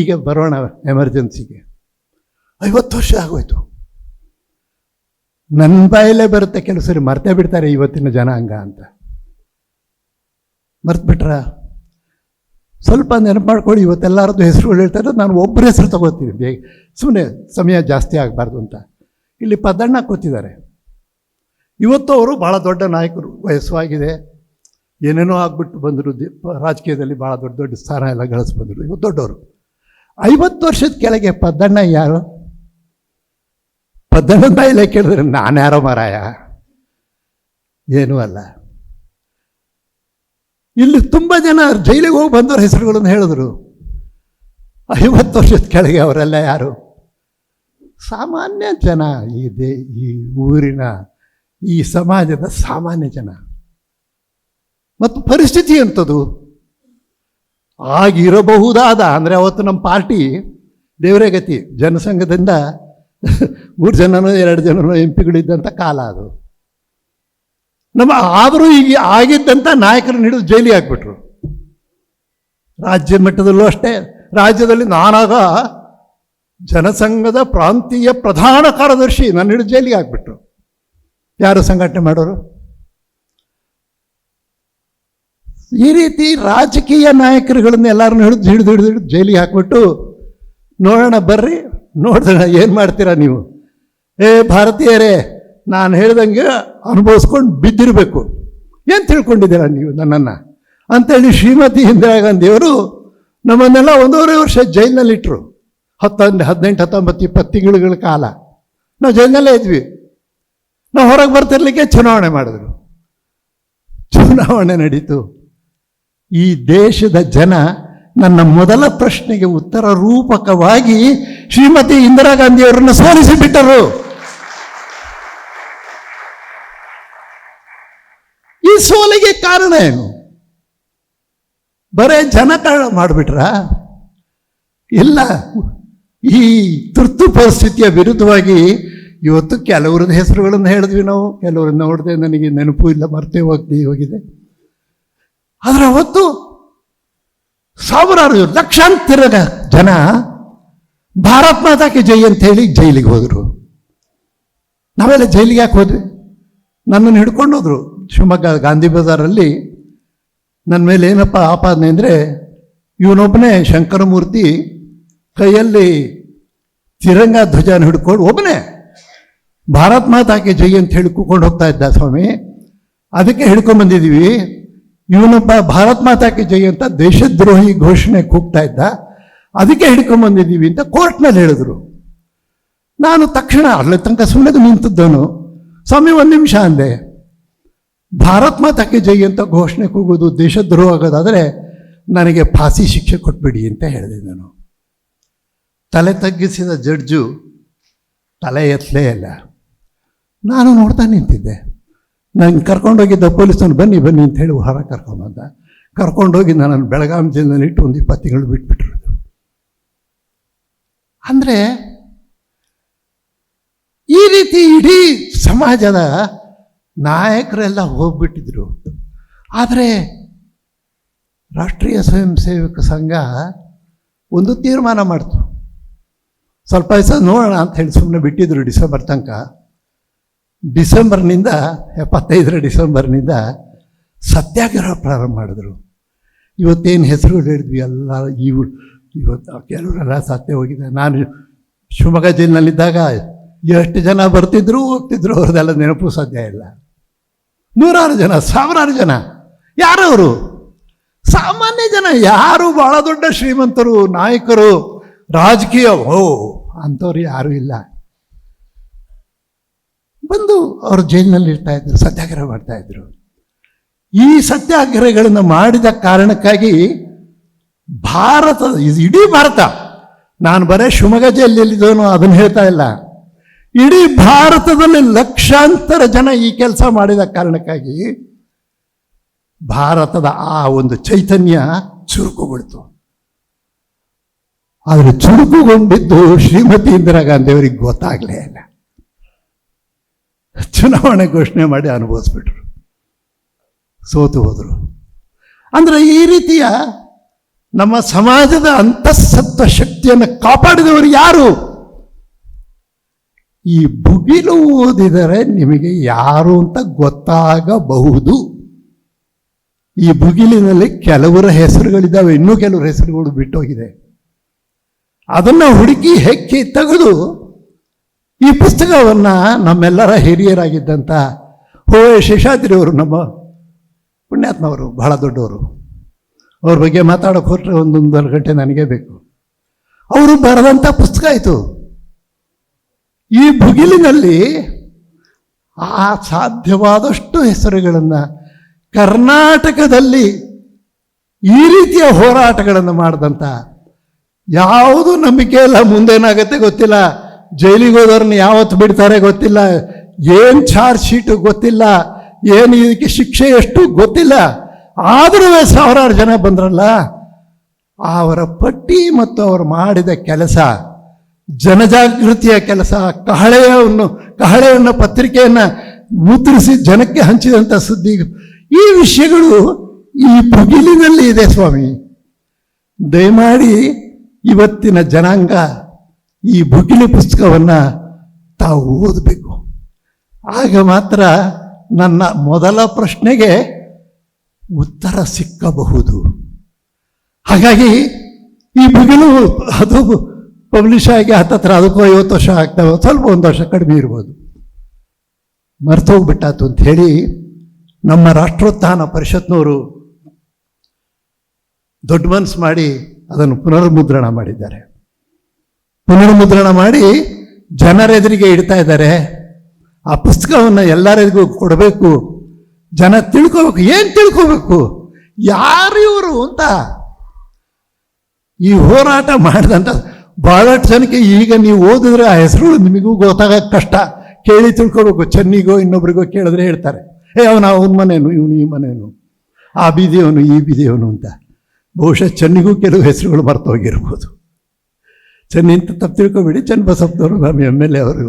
ಈಗ ಬರೋಣ ಎಮರ್ಜೆನ್ಸಿಗೆ ಐವತ್ತು ವರ್ಷ ಆಗೋಯ್ತು. ನನ್ನ ಬಾಯಲ್ಲೇ ಬರುತ್ತೆ ಕೆಲವು ಸರಿ ಮರ್ತೇ ಬಿಡ್ತಾರೆ ಇವತ್ತಿನ ಜನಾಂಗ ಅಂತ. ಮರ್ತ್ಬಿಟ್ರ? ಸ್ವಲ್ಪ ನೆನಪು ಮಾಡ್ಕೊಳ್ಳಿ, ಇವತ್ತೆಲ್ಲರದ್ದು ಹೆಸರುಗಳು ಹೇಳ್ತಾರೆ ನಾನು ಒಬ್ಬರ ಹೆಸರು ತಗೋತೀನಿ. ಬೇಗ ಸುಮ್ಮನೆ ಸಮಯ ಜಾಸ್ತಿ ಆಗಬಾರ್ದು ಅಂತ. ಇಲ್ಲಿ ಪದಣ್ಣ ಕೂತಿದ್ದಾರೆ. ಇವತ್ತು ಅವರು ಭಾಳ ದೊಡ್ಡ ನಾಯಕರು, ವಯಸ್ಸಾಗಿದೆ. ಏನೇನೋ ಆಗ್ಬಿಟ್ಟು ಬಂದರು ರಾಜಕೀಯದಲ್ಲಿ ಭಾಳ ದೊಡ್ಡ ದೊಡ್ಡ ಸ್ಥಾನ ಎಲ್ಲ ಗಳಿಸ್ಬಂದರು. ಇವತ್ತು ದೊಡ್ಡವರು. ಐವತ್ತು ವರ್ಷದ ಕೆಳಗೆ ಪದ್ದಣ್ಣ ಯಾರು? ಪದ್ದಣ್ಣ ಇಲ್ಲ ಕೇಳಿದ್ರೆ ನಾನು ಯಾರೋ ಮಾರಾಯ? ಏನೂ ಅಲ್ಲ. ಇಲ್ಲಿ ತುಂಬ ಜನ ಜೈಲಿಗೆ ಹೋಗಿ ಬಂದವರ ಹೆಸರುಗಳನ್ನು ಹೇಳಿದ್ರು. ಐವತ್ತು ವರ್ಷದ ಕೆಳಗೆ ಅವರೆಲ್ಲ ಯಾರು? ಸಾಮಾನ್ಯ ಜನ ಈ ದೇ, ಈ ಊರಿನ, ಈ ಸಮಾಜದ ಸಾಮಾನ್ಯ ಜನ. ಮತ್ತು ಪರಿಸ್ಥಿತಿ ಎಂಥದ್ದು ಆಗಿರಬಹುದಾದ, ಅಂದರೆ ಅವತ್ತು ನಮ್ಮ ಪಾರ್ಟಿ ದೇವರೇ ಗತಿ, ಜನಸಂಘದಿಂದ ಮೂರು ಜನನೋ ಎರಡು ಜನನೋ ಎಂ ಪಿಗಳಿದ್ದಂಥ ಕಾಲ ಅದು. ನಮ್ಮ ಆದರೂ ಈಗ ಆಗಿದ್ದಂಥ ನಾಯಕರನ್ನ ಹಿಡಿದು ಜೈಲಿ ಹಾಕ್ಬಿಟ್ರು. ರಾಜ್ಯ ಮಟ್ಟದಲ್ಲೂ ಅಷ್ಟೇ, ರಾಜ್ಯದಲ್ಲಿ ನಾನಾಗ ಜನಸಂಘದ ಪ್ರಾಂತೀಯ ಪ್ರಧಾನ ಕಾರ್ಯದರ್ಶಿ ನನ್ನ ಹಿಡಿದು ಜೈಲಿಗೆ ಹಾಕ್ಬಿಟ್ರು. ಯಾರು ಸಂಘಟನೆ ಮಾಡೋರು? ಈ ರೀತಿ ರಾಜಕೀಯ ನಾಯಕರುಗಳನ್ನ ಎಲ್ಲರನ್ನ ಹಿಡಿದು ಹಿಡಿದು ಹಿಡಿದು ಹಿಡಿದು ಜೈಲಿಗೆ ಹಾಕ್ಬಿಟ್ಟು, ನೋಡೋಣ ಬರ್ರಿ ನೋಡೋಣ ಏನು ಮಾಡ್ತೀರಾ ನೀವು? ಏ ಭಾರತೀಯರೇ, ನಾನು ಹೇಳ್ದಂಗೆ ಅನುಭವಿಸ್ಕೊಂಡು ಬಿದ್ದಿರಬೇಕು. ಏನು ತಿಳ್ಕೊಂಡಿದ್ದೀರಾ ನೀವು ನನ್ನನ್ನು? ಅಂತೇಳಿ ಶ್ರೀಮತಿ ಇಂದಿರಾ ಗಾಂಧಿಯವರು ನಮ್ಮನ್ನೆಲ್ಲ ಒಂದೂವರೆ ವರ್ಷ ಜೈಲಿನಲ್ಲಿಟ್ಟರು ಹತ್ತೊಂದು, ಹದಿನೆಂಟು, ಹತ್ತೊಂಬತ್ತು, ಇಪ್ಪತ್ತು ತಿಂಗಳುಗಳ ಕಾಲ. ನಾವು ಜೈಲಿನಲ್ಲೇ ಇದ್ವಿ. ನಾವು ಹೊರಗೆ ಬರ್ತಿರ್ಲಿಕ್ಕೆ ಚುನಾವಣೆ ಮಾಡಿದ್ರು. ಚುನಾವಣೆ ನಡೀತು. ಈ ದೇಶದ ಜನ ನನ್ನ ಮೊದಲ ಪ್ರಶ್ನೆಗೆ ಉತ್ತರ ರೂಪಕವಾಗಿ ಶ್ರೀಮತಿ ಇಂದಿರಾ ಗಾಂಧಿಯವರನ್ನು ಸೋಲಿಸಿಬಿಟ್ಟರು. ಈ ಸೋಲಿಗೆ ಕಾರಣ ಏನು? ಬರೇ ಜನ ಕಾರಣ ಮಾಡಿಬಿಟ್ರ? ಇಲ್ಲ, ಈ ತುರ್ತು ಪರಿಸ್ಥಿತಿಯ ವಿರುದ್ಧವಾಗಿ ಇವತ್ತು ಕೆಲವರದ ಹೆಸರುಗಳನ್ನು ಹೇಳಿದ್ವಿ ನಾವು, ಕೆಲವ್ರನ್ನ ನೋಡಿದೆ ನನಗೆ ನೆನಪು ಇಲ್ಲ, ಮರ್ತೇ ಹೋಗ್ತೀವಿ ಹೋಗಿದೆ. ಆದರೆ ಅವತ್ತು ಸಾವಿರಾರು ಲಕ್ಷಾಂತರ ಜನ ಭಾರತ್ ಮಾತಾಕೆ ಜೈ ಅಂತ ಹೇಳಿ ಜೈಲಿಗೆ ಹೋದರು. ನಾವೆಲ್ಲ ಜೈಲಿಗೆ ಯಾಕೆ ಹೋದ್ವಿ? ನನ್ನನ್ನು ಹಿಡ್ಕೊಂಡು ಹೋದರು. ಶಿವಮೊಗ್ಗ ಗಾಂಧಿ ಬಜಾರಲ್ಲಿ ನನ್ನ ಮೇಲೆ ಏನಪ್ಪ ಆಪಾದನೆ ಅಂದರೆ ಇವನೊಬ್ಬನೇ ಶಂಕರಮೂರ್ತಿ ಕೈಯಲ್ಲಿ ತಿರಂಗ ಧ್ವಜನ ಹಿಡ್ಕೊಂಡು ಒಬ್ಬನೇ ಭಾರತ್ ಮಾತಾಕೆ ಜೈ ಅಂತ ಹೇಳಿ ಕೂಕೊಂಡು ಹೋಗ್ತಾ ಇದ್ದ ಸ್ವಾಮಿ. ಅದಕ್ಕೆ ಹಿಡ್ಕೊಂಬಂದಿದ್ದೀವಿ ಇವನೊಬ್ಬ ಭಾರತ್ ಮಾತಾಕ್ಕೆ ಜೈ ಅಂತ ದೇಶದ್ರೋಹಿ ಘೋಷಣೆ ಕೂಗ್ತಾ ಇದ್ದ. ಅದಕ್ಕೆ ಹಿಡ್ಕೊಂಬಂದಿದ್ದೀವಿ ಅಂತ ಕೋರ್ಟ್ನಲ್ಲಿ ಹೇಳಿದ್ರು. ನಾನು ತಕ್ಷಣ ಅಲ್ಲ ತನಕ ಸುಮ್ಮನೆ ನಿಂತಿದ್ದವನು. ಸ್ವಾಮಿ, ಒಂದು ನಿಮಿಷ ಅಂದೆ. ಭಾರತ್ ಮಾತಾಕ್ಕೆ ಜೈ ಅಂತ ಘೋಷಣೆ ಕೂಗೋದು ದೇಶದ್ರೋಹ ಆಗೋದಾದರೆ ನನಗೆ ಫಾಸಿ ಶಿಕ್ಷೆ ಕೊಟ್ಬಿಡಿ ಅಂತ ಹೇಳಿದೆ ನಾನು. ತಲೆ ತಗ್ಗಿಸಿದ ಜಡ್ಜು ತಲೆ ಎತ್ತಲೇ ಇಲ್ಲ. ನಾನು ನೋಡ್ತಾ ನಿಂತಿದ್ದೆ. ನಂಗೆ ಕರ್ಕೊಂಡೋಗಿದ್ದ ಪೊಲೀಸನು ಬನ್ನಿ ಬನ್ನಿ ಅಂತ ಹೇಳಿ ಹೊರ ಕರ್ಕೊಂಬಂದ ಕರ್ಕೊಂಡೋಗಿ ನಾನು ಬೆಳಗಾಂ ಜಿಲ್ಲೆಯಲ್ಲಿ ಇಟ್ಟು ಒಂದು ಇಪ್ಪತ್ತು ತಿಂಗಳು ಬಿಟ್ಬಿಟ್ರು ಅಂದರೆ ಈ ರೀತಿ ಇಡೀ ಸಮಾಜದ ನಾಯಕರೆಲ್ಲ ಹೋಗ್ಬಿಟ್ಟಿದ್ರು. ಆದರೆ ರಾಷ್ಟ್ರೀಯ ಸ್ವಯಂ ಸೇವಕ ಸಂಘ ಒಂದು ತೀರ್ಮಾನ ಮಾಡ್ತು. ಸ್ವಲ್ಪ ದಿವಸ ನೋಡೋಣ ಅಂತ ಹೇಳಿ ಸುಮ್ಮನೆ ಬಿಟ್ಟಿದ್ರು ಡಿಸೆಂಬರ್ ತನಕ. ಡಿಸೆಂಬರ್ನಿಂದ, ಎಪ್ಪತ್ತೈದರ ಡಿಸೆಂಬರ್ನಿಂದ ಸತ್ಯಾಗ್ರಹ ಪ್ರಾರಂಭ ಮಾಡಿದ್ರು. ಇವತ್ತೇನು ಹೆಸರುಗಳು ಹೇಳಿದ್ವಿ, ಎಲ್ಲ ಇವು ಇವತ್ತು ಕೆಲವರೆಲ್ಲ ಸತ್ಯ ಹೋಗಿದೆ. ನಾನು ಶಿವಮೊಗ್ಗ ಜೈಲಿನಲ್ಲಿದ್ದಾಗ ಎಷ್ಟು ಜನ ಬರ್ತಿದ್ರು, ಹೋಗ್ತಿದ್ರು, ಅವ್ರದ್ದೆಲ್ಲ ನೆನಪು ಸಾಧ್ಯ ಇಲ್ಲ. ನೂರಾರು ಜನ, ಸಾವಿರಾರು ಜನ. ಯಾರವರು ಸಾಮಾನ್ಯ ಜನ, ಯಾರು ಬಹಳ ದೊಡ್ಡ ಶ್ರೀಮಂತರು, ನಾಯಕರು, ರಾಜಕೀಯ, ಓ, ಅಂಥವ್ರು ಯಾರೂ ಇಲ್ಲ. ಬಂದು ಅವರು ಜೈಲಿನಲ್ಲಿ ಇರ್ತಾ ಇದ್ರು, ಸತ್ಯಾಗ್ರಹ ಮಾಡ್ತಾ ಇದ್ರು. ಈ ಸತ್ಯಾಗ್ರಹಗಳನ್ನು ಮಾಡಿದ ಕಾರಣಕ್ಕಾಗಿ ಭಾರತದ ಇಡೀ ಭಾರತ, ನಾನು ಬರೇ ಶಿವಮೊಗ್ಗ ಜೈಲಿಯಲ್ಲಿದ್ದವನು, ಅದನ್ನು ಹೇಳ್ತಾ ಇಲ್ಲ. ಇಡೀ ಭಾರತದಲ್ಲಿ ಲಕ್ಷಾಂತರ ಜನ ಈ ಕೆಲಸ ಮಾಡಿದ ಕಾರಣಕ್ಕಾಗಿ ಭಾರತದ ಆ ಒಂದು ಚೈತನ್ಯ ಚುರುಕುಗೊಳ್ತು. ಆದರೆ ಚುರುಕುಗೊಂಡಿದ್ದು ಶ್ರೀಮತಿ ಇಂದಿರಾ ಗಾಂಧಿಯವರಿಗೆ ಗೊತ್ತಾಗಲೇ ಇಲ್ಲ. ಚುನಾವಣೆ ಘೋಷಣೆ ಮಾಡಿ ಅನುಭವಿಸ್ಬಿಟ್ರು. ಸೋತು ಹೋದರು. ಅಂದರೆ ಈ ರೀತಿಯ ನಮ್ಮ ಸಮಾಜದ ಅಂತಃಸತ್ವ ಶಕ್ತಿಯನ್ನು ಕಾಪಾಡಿದವರು ಯಾರು? ಈ ಬುಗಿಲು ಓದಿದರೆ ನಿಮಗೆ ಯಾರು ಅಂತ ಗೊತ್ತಾಗಬಹುದು. ಈ ಬುಗಿಲಿನಲ್ಲಿ ಕೆಲವರ ಹೆಸರುಗಳಿದ್ದಾವೆ, ಇನ್ನೂ ಕೆಲವರ ಹೆಸರುಗಳು ಬಿಟ್ಟೋಗಿದೆ. ಅದನ್ನು ಹುಡುಕಿ ಹೆಕ್ಕಿ ತೆಗೆದು ಈ ಪುಸ್ತಕವನ್ನು ನಮ್ಮೆಲ್ಲರ ಹಿರಿಯರಾಗಿದ್ದಂಥ ಹೋ ಶೇಷಾದ್ರಿ ಅವರು, ನಮ್ಮ ಪುಣ್ಯಾತ್ಮವರು, ಬಹಳ ದೊಡ್ಡವರು. ಅವ್ರ ಬಗ್ಗೆ ಮಾತಾಡೋಕೆ ಹೊರಟ್ರೆ ಒಂದೊಂದೂವರೆ ಗಂಟೆ ನನಗೆ ಬೇಕು. ಅವರು ಬರೆದಂಥ ಪುಸ್ತಕ ಆಯಿತು ಈ ಭುಗಿಲಿನಲ್ಲಿ ಆ ಸಾಧ್ಯವಾದಷ್ಟು ಹೆಸರುಗಳನ್ನು ಕರ್ನಾಟಕದಲ್ಲಿ ಈ ರೀತಿಯ ಹೋರಾಟಗಳನ್ನು ಮಾಡಿದಂಥ ಯಾವುದು ನಂಬಿಕೆ ಇಲ್ಲ, ಮುಂದೇನಾಗತ್ತೆ ಗೊತ್ತಿಲ್ಲ. ಜೈಲಿಗೆ ಹೋದವ್ರನ್ನ ಯಾವತ್ತು ಬಿಡ್ತಾರೆ ಗೊತ್ತಿಲ್ಲ. ಏನು ಚಾರ್ಜ್ ಶೀಟು ಗೊತ್ತಿಲ್ಲ. ಏನು ಇದಕ್ಕೆ ಶಿಕ್ಷೆ ಎಷ್ಟು ಗೊತ್ತಿಲ್ಲ. ಆದರೂ ಸಾವಿರಾರು ಜನ ಬಂದ್ರಲ್ಲ. ಅವರ ಪಟ್ಟಿ ಮತ್ತು ಅವರು ಮಾಡಿದ ಕೆಲಸ, ಜನಜಾಗೃತಿಯ ಕೆಲಸ, ಕಹಳೆಯನ್ನು ಕಹಳೆಯನ್ನು ಪತ್ರಿಕೆಯನ್ನು ಮುದ್ರಿಸಿ ಜನಕ್ಕೆ ಹಂಚಿದಂಥ ಸುದ್ದಿ. ಈ ವಿಷಯಗಳು ಈ ಪುಗಿಲಿನಲ್ಲಿ ಇದೆ ಸ್ವಾಮಿ. ದಯಮಾಡಿ ಇವತ್ತಿನ ಜನಾಂಗ ಈ ಭುಗಿಲಿ ಪುಸ್ತಕವನ್ನು ತಾವು ಓದಬೇಕು. ಆಗ ಮಾತ್ರ ನನ್ನ ಮೊದಲ ಪ್ರಶ್ನೆಗೆ ಉತ್ತರ ಸಿಕ್ಕಬಹುದು. ಹಾಗಾಗಿ ಈ ಬುಗಿಲು ಅದು ಪಬ್ಲಿಷ್ ಆಗಿ ಹತ್ತತ್ರ ಅದಕ್ಕೂ ಐವತ್ತು ವರ್ಷ ಆಗ್ತವೆ ಸ್ವಲ್ಪ ಒಂದು ವರ್ಷ ಕಡಿಮೆ ಇರ್ಬೋದು. ಮರ್ತೋಗ್ಬಿಟ್ಟಾತು ಅಂತ ಹೇಳಿ ನಮ್ಮ ರಾಷ್ಟ್ರೋತ್ಥಾನ ಪರಿಷತ್ನವರು ದೊಡ್ಡ ಮನಸ್ಸು ಮಾಡಿ ಅದನ್ನು ಪುನರ್ಮುದ್ರಣ ಮಾಡಿದ್ದಾರೆ. ಪುನರ್ಮುದ್ರಣ ಮಾಡಿ ಜನರೆದುರಿಗೆ ಇಡ್ತಾ ಇದ್ದಾರೆ. ಆ ಪುಸ್ತಕವನ್ನು ಎಲ್ಲರಿಗೂ ಕೊಡಬೇಕು. ಜನ ತಿಳ್ಕೋಬೇಕು. ಏನು ತಿಳ್ಕೋಬೇಕು? ಯಾರು ಇವರು ಅಂತ? ಈ ಹೋರಾಟ ಮಾಡಿದಂಥ ಬಹಳಷ್ಟು ಜನಕ್ಕೆ ಈಗ ನೀವು ಓದಿದ್ರೆ ಆ ಹೆಸರುಗಳು ನಿಮಗೂ ಗೊತ್ತಾಗಕ್ಕೆ ಕಷ್ಟ. ಕೇಳಿ ತಿಳ್ಕೋಬೇಕು. ಚೆನ್ನಿಗೋ ಇನ್ನೊಬ್ರಿಗೋ ಕೇಳಿದ್ರೆ ಹೇಳ್ತಾರೆ. ಏ, ಅವನು ಅವನ ಮನೇನು ಇವನು ಈ ಮನೇನು ಆ ಬೀದಿಯವನು, ಈ ಬೀದಿಯವನು ಅಂತ. ಬಹುಶಃ ಚೆನ್ನಿಗೂ ಕೆಲವು ಹೆಸರುಗಳು ಮರ್ತೋಗಿರ್ಬೋದು. ಚೆನ್ನಿ ಇಂಥ ತಪ್ಪು ತಿಳ್ಕೊಬೇಡಿ. ಚನ್ನಬಸಪ್ಪನವರು ನಮ್ಮ ಎಂ ಎಲ್ ಎ ಅವರು.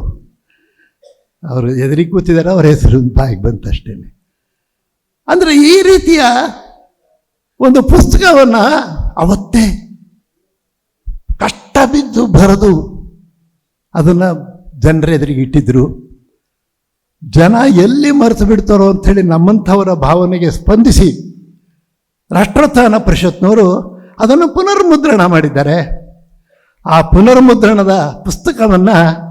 ಅವರು ಎದುರಿಗೆ ಕೂತಿದ್ದಾರೆ, ಅವ್ರ ಹೆಸರು ಬಾಯಿಗೆ ಬಂತಷ್ಟೇ ಅಂದರೆ ಈ ರೀತಿಯ ಒಂದು ಪುಸ್ತಕವನ್ನು ಅವತ್ತೇ ಕಷ್ಟ ಬಿದ್ದು ಬರೆದು ಅದನ್ನು ಜನರ ಎದುರಿಗೆ ಇಟ್ಟಿದ್ರು. ಜನ ಎಲ್ಲಿ ಮರೆತು ಬಿಡ್ತಾರೋ ಅಂಥೇಳಿ ನಮ್ಮಂಥವರ ಭಾವನೆಗೆ ಸ್ಪಂದಿಸಿ ರಾಷ್ಟ್ರೋತ್ಥಾನ ಪರಿಷತ್ನವರು ಅದನ್ನು ಪುನರ್ಮುದ್ರಣ ಮಾಡಿದ್ದಾರೆ. ಆ ಪುನರ್ಮುದ್ರಣದ ಪುಸ್ತಕವನ್ನು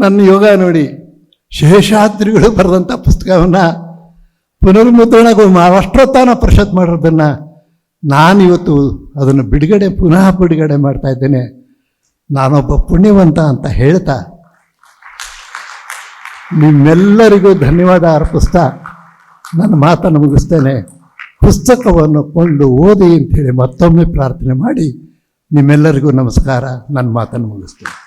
ನನ್ನ ಯೋಗ ನೋಡಿ ಶೇಷಾದ್ರಿಗಳು ಬರೆದಂಥ ಪುಸ್ತಕವನ್ನು ಪುನರ್ಮುದ್ರಣಗೂ ಮಾ- ಪರಿಷತ್ ಮಾಡಿರೋದನ್ನು ನಾನಿವತ್ತು ಅದನ್ನು ಬಿಡುಗಡೆ, ಪುನಃ ಬಿಡುಗಡೆ ಮಾಡ್ತಾ ಇದ್ದೇನೆ. ನಾನೊಬ್ಬ ಪುಣ್ಯವಂತ ಅಂತ ಹೇಳ್ತಾ ನಿಮ್ಮೆಲ್ಲರಿಗೂ ಧನ್ಯವಾದ ಅರ್ಪಿಸ್ತಾ ನನ್ನ ಮಾತನ್ನು ಮುಗಿಸ್ತೇನೆ. ಪುಸ್ತಕವನ್ನು ಕೊಂಡು ಓದಿ ಅಂತೇಳಿ ಮತ್ತೊಮ್ಮೆ ಪ್ರಾರ್ಥನೆ ಮಾಡಿ. ನಿಮ್ಮೆಲ್ಲರಿಗೂ ನಮಸ್ಕಾರ. ನನ್ನ ಮಾತನ್ನು ಮುಗಿಸ್ತೇನೆ.